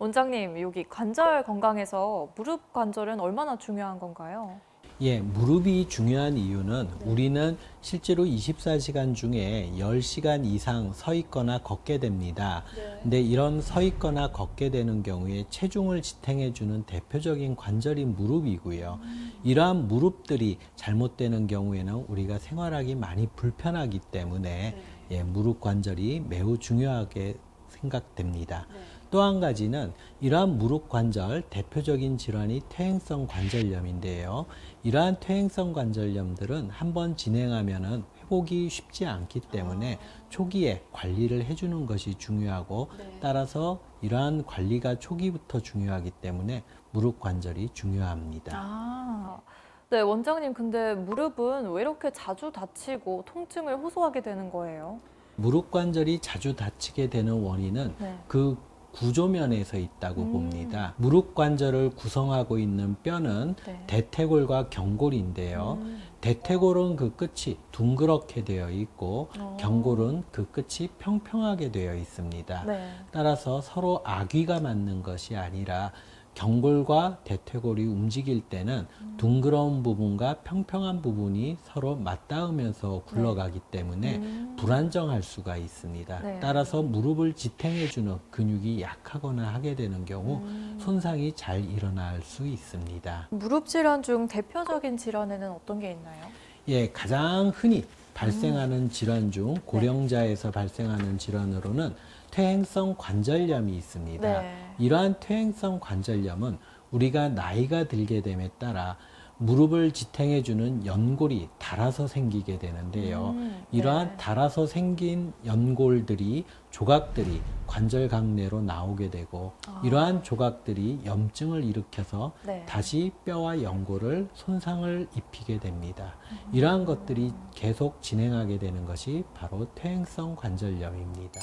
원장님, 여기 관절 건강에서 무릎 관절은 얼마나 중요한 건가요? 예, 무릎이 중요한 이유는 네. 우리는 실제로 24시간 중에 10시간 이상 서 있거나 걷게 됩니다. 근데 이런 서 있거나 걷게 되는 경우에 체중을 지탱해 주는 대표적인 관절이 무릎이고요. 이러한 무릎들이 잘못되는 경우에는 우리가 생활하기 많이 불편하기 때문에 예, 무릎 관절이 매우 중요하게 생각됩니다. 또한 가지는 이러한 무릎 관절 대표적인 질환이 퇴행성 관절염인데요. 이러한 퇴행성 관절염들은 한번 진행하면은 회복이 쉽지 않기 때문에 초기에 관리를 해주는 것이 중요하고 따라서 이러한 관리가 초기부터 중요하기 때문에 무릎 관절이 중요합니다. 아, 네, 원장님, 근데 무릎은 왜 이렇게 자주 다치고 통증을 호소하게 되는 거예요? 무릎 관절이 자주 다치게 되는 원인은 네. 그 구조면에서 있다고 음. 봅니다. 무릎 관절을 구성하고 있는 뼈는 네. 대퇴골과 경골인데요. 음. 대퇴골은 그 끝이 둥그렇게 되어 있고 어. 경골은 그 끝이 평평하게 되어 있습니다. 네. 따라서 서로 아귀가 맞는 것이 아니라 경골과 대퇴골이 움직일 때는 음. 둥그러운 부분과 평평한 부분이 서로 맞닿으면서 굴러가기 때문에 음. 불안정할 수가 있습니다. 네. 따라서 무릎을 지탱해주는 근육이 약하거나 하게 되는 경우 음. 손상이 잘 일어날 수 있습니다. 무릎 질환 중 대표적인 질환에는 어떤 게 있나요? 예, 가장 흔히 음. 발생하는 질환 중 네. 고령자에서 발생하는 질환으로는 퇴행성 관절염이 있습니다. 네. 이러한 퇴행성 관절염은 우리가 나이가 들게 됨에 따라 무릎을 지탱해 주는 연골이 닳아서 생기게 되는데요. 음, 이러한 네. 닳아서 생긴 연골들이 조각들이 관절 강내로 나오게 되고 아. 이러한 조각들이 염증을 일으켜서 네. 다시 뼈와 연골을 손상을 입히게 됩니다. 음. 이러한 것들이 계속 진행하게 되는 것이 바로 퇴행성 관절염입니다.